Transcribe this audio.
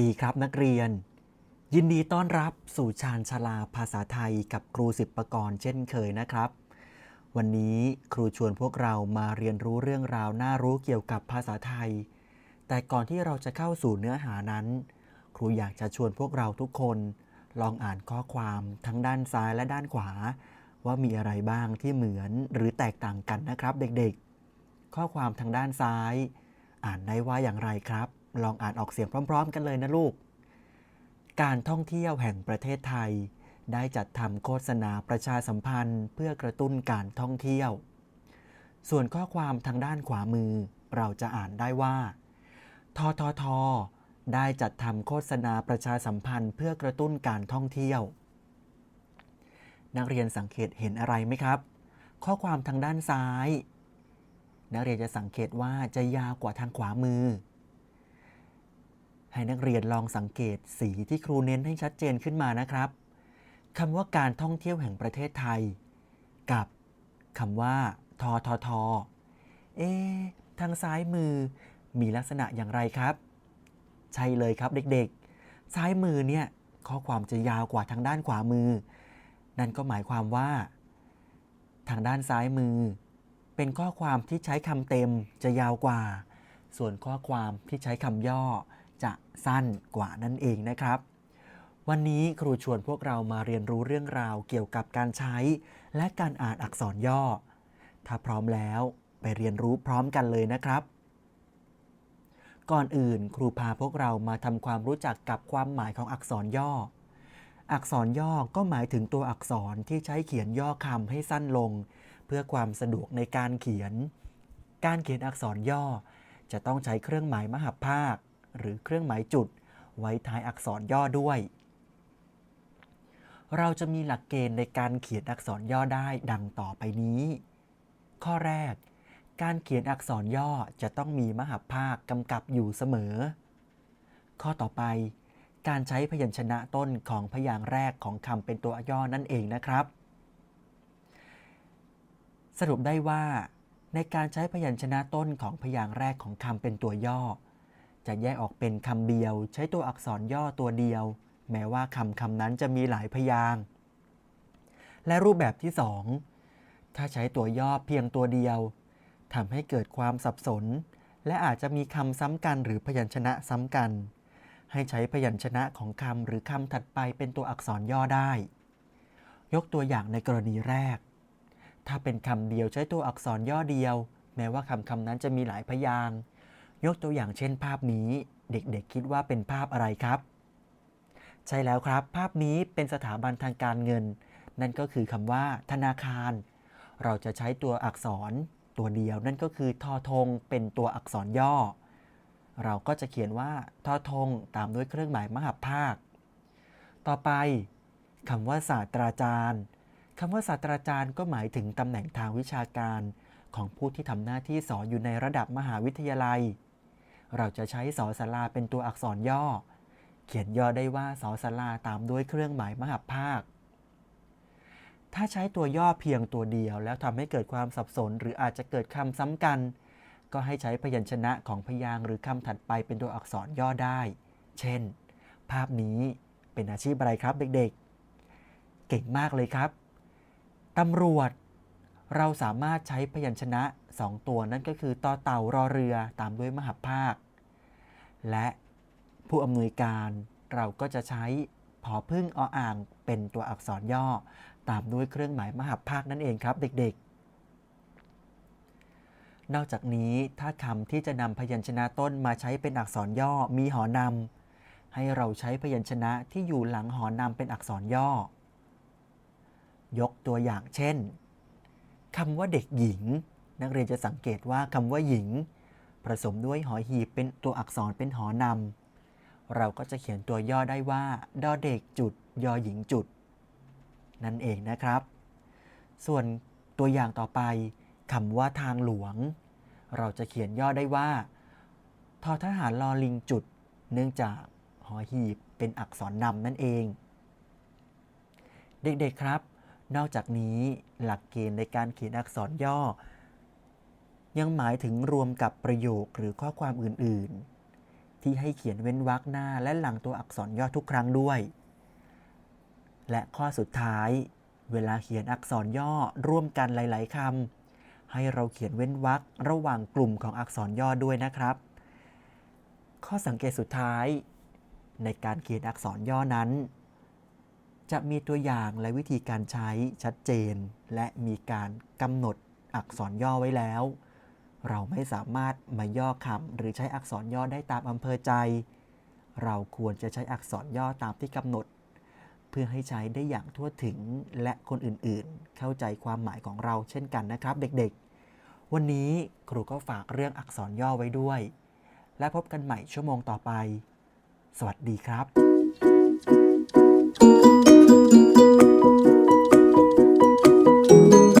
ดีครับนักเรียน ยินดีต้อนรับสู่ชาญชาลาภาษาไทยกับครูสิบประกรณ์เช่นเคยนะครับ วันนี้ครูชวนพวกเรามาเรียนรู้เรื่องราวน่ารู้เกี่ยวกับภาษาไทย แต่ก่อนที่เราจะเข้าสู่เนื้อหานั้น ครูอยากจะชวนพวกเราทุกคน ลองอ่านข้อความทั้งด้านซ้ายและด้านขวา ว่ามีอะไรบ้างที่เหมือนหรือแตกต่างกันนะครับเด็กๆ ข้อความทางด้านซ้าย อ่านได้ว่าอย่างไรครับ ลองอ่านออกเสียงพร้อม ๆ กันเลยนะลูก การท่องเที่ยวแห่งประเทศไทย ได้จัดทำโฆษณาประชาสัมพันธ์ เพื่อกระตุ้นการท่องเที่ยว ส่วนข้อความทางด้านขวามือ เราจะอ่านได้ว่า ททท ได้จัดทำโฆษณาประชาสัมพันธ์เพื่อกระตุ้นการท่องเที่ยว นักเรียนสังเกตเห็นอะไรไหมครับ ข้อความทางด้านซ้าย นักเรียนจะสังเกตว่าจะยาวกว่าทางขวามือ ให้นักเรียนลองสังเกตสีที่ครูเน้นให้ชัดเจนขึ้นมานะครับคำว่าการท่องเที่ยวแห่งประเทศไทย กับคำว่าทททเอ๊ะทางซ้ายมือมีลักษณะอย่างไรครับ ใช่เลยครับเด็กๆ ซ้ายมือเนี่ยข้อความจะยาวกว่าทางด้านขวามือ นั่นก็หมายความว่า ทางด้านซ้ายมือ เป็นข้อความที่ใช้คำเต็มจะยาวกว่า ส่วนข้อความที่ใช้คำย่อ จะสั้นกว่านั่นเองนะครับ วันนี้ครูชวนพวกเรามาเรียนรู้เรื่องราวเกี่ยวกับการใช้ และการอ่านอักษรย่อ ถ้าพร้อมแล้วไปเรียนรู้พร้อมกันเลยนะครับ ก่อนอื่นครูพาพวกเรามาทำความรู้จักกับความหมายของอักษรย่อ อักษรย่อก็หมายถึงตัวอักษรที่ใช้เขียนย่อคำให้สั้นลง เพื่อความสะดวกในการเขียน การเขียนอักษรย่อ จะต้องใช้เครื่องหมายมหภาค หรือเครื่องหมายจุด ไว้ท้ายอักษรย่อด้วย เราจะมีหลักเกณฑ์ในการเขียนอักษรย่อได้ดังต่อไปนี้ ข้อแรก การเขียนอักษรย่อจะต้องมีมหาภาคกำกับอยู่เสมอ ข้อต่อไป การใช้พยัญชนะต้นของพยางค์แรกของคำเป็นตัวย่อนั่นเองนะครับ สรุปได้ว่าในการใช้พยัญชนะต้นของพยางค์แรกของคำเป็นตัวย่อ จะแยกออกเป็นคำเดียว ใช้ตัวอักษรย่อตัวเดียว แม้ว่าคำคำนั้นจะมีหลายพยางค์และรูปแบบที่ 2 ถ้าใช้ตัวย่อเพียงตัวเดียวทำให้เกิดความสับสน และอาจจะมีคำซ้ำกันหรือพยัญชนะซ้ำกัน ให้ใช้พยัญชนะของคำหรือคำถัดไปเป็นตัวอักษรย่อได้ ยกตัวอย่างในกรณีแรก ถ้าเป็นคำเดียวใช้ตัวอักษรย่อเดียว แม้ว่าคำคำนั้นจะมีหลายพยางค์ ยกตัวอย่างเช่นภาพนี้เด็กๆคิดว่าเป็นภาพอะไรครับ ใช่แล้วครับ ภาพนี้เป็นสถาบันทางการเงิน นั่นก็คือคำว่า ธนาคาร เราจะใช้ตัวอักษรตัวเดียวนั่นก็คือทอทงเป็นตัวอักษรย่อ เราก็จะเขียนว่าทอทงตามด้วยเครื่องหมายมหภาค ต่อไปคำว่าศาสตราจารย์คำว่าศาสตราจารย์ก็หมายถึงตำแหน่งทางวิชาการ ของผู้ที่ทำหน้าที่สอนอยู่ในระดับมหาวิทยาลัย เราจะใช้สอสลาเป็นตัวอักษรย่อ เขียนย่อได้ว่าสอสลาตามด้วยเครื่องหมายมหภาค ถ้าใช้ตัวย่อเพียงตัวเดียว แล้วทำให้เกิดความสับสน หรืออาจจะเกิดคำซ้ำกัน ก็ให้ใช้พยัญชนะของพยางหรือคำถัดไปเป็นตัวอักษรย่อได้ เช่น ภาพนี้เป็นอาชีพอะไรครับเด็กๆ เก่งมากเลยครับตำรวจ เราสามารถใช้พยัญชนะ 2 ตัวนั่นก็คือต่อเต่ารอเรือตามด้วยมหภาค และผู้อำนวยการเราก็จะใช้ผอพึ่งออ่างเป็นตัวอักษรย่อ ตามด้วยเครื่องหมายมหภาคนั่นเองครับเด็กๆ นอกจากนี้ถ้าคำที่จะนำพยัญชนะต้นมาใช้เป็นอักษรย่อมีหอนำให้เราใช้พยัญชนะที่อยู่หลังหอนำเป็นอักษรย่อ ยกตัวอย่างเช่น คำว่าเด็กหญิง นักเรียนจะสังเกตว่าคำว่าหญิง ผสมด้วยหอหีบเป็นตัวอักษรเป็นหอนำเราก็จะเขียนตัวย่อได้ว่าดอเด็กจุดยอหญิงจุด นั่นเองนะครับ ส่วนตัวอย่างต่อไปคำว่าทางหลวง เราจะเขียนย่อได้ว่าทอทหารลอลิงจุด เนื่องจากหอหีบเป็นอักษรนำนั่นเอง เด็กๆครับ นอกจากนี้หลักเกณฑ์ในการเขียนอักษรย่อ ยังหมายถึงรวมกับประโยคหรือข้อความอื่น ๆ ที่ให้เขียนเว้นวรรคหน้าและหลังตัวอักษรย่อทุกครั้งด้วย และข้อสุดท้าย เวลาเขียนอักษรย่อร่วมกันหลาย ๆคำให้เราเขียนเว้นวรรคระหว่างกลุ่มของอักษรย่อด้วยนะครับ ข้อสังเกตสุดท้าย ในการเขียนอักษรย่อนั้น จะมีตัวอย่างและวิธีการใช้ชัดเจน และมีการกำหนดอักษรย่อไว้แล้ว เราไม่สามารถมาย่อคำหรือใช้อักษรย่อได้ตามอำเภอใจ เราควรจะใช้อักษรย่อตามที่กำหนด เพื่อให้ใช้ได้อย่างทั่วถึงและคนอื่นๆ เข้าใจความหมายของเราเช่นกันนะครับ เด็กๆ วันนี้ครูก็ฝากเรื่องอักษรย่อไว้ด้วย และพบกันใหม่ชั่วโมงต่อไป สวัสดีครับ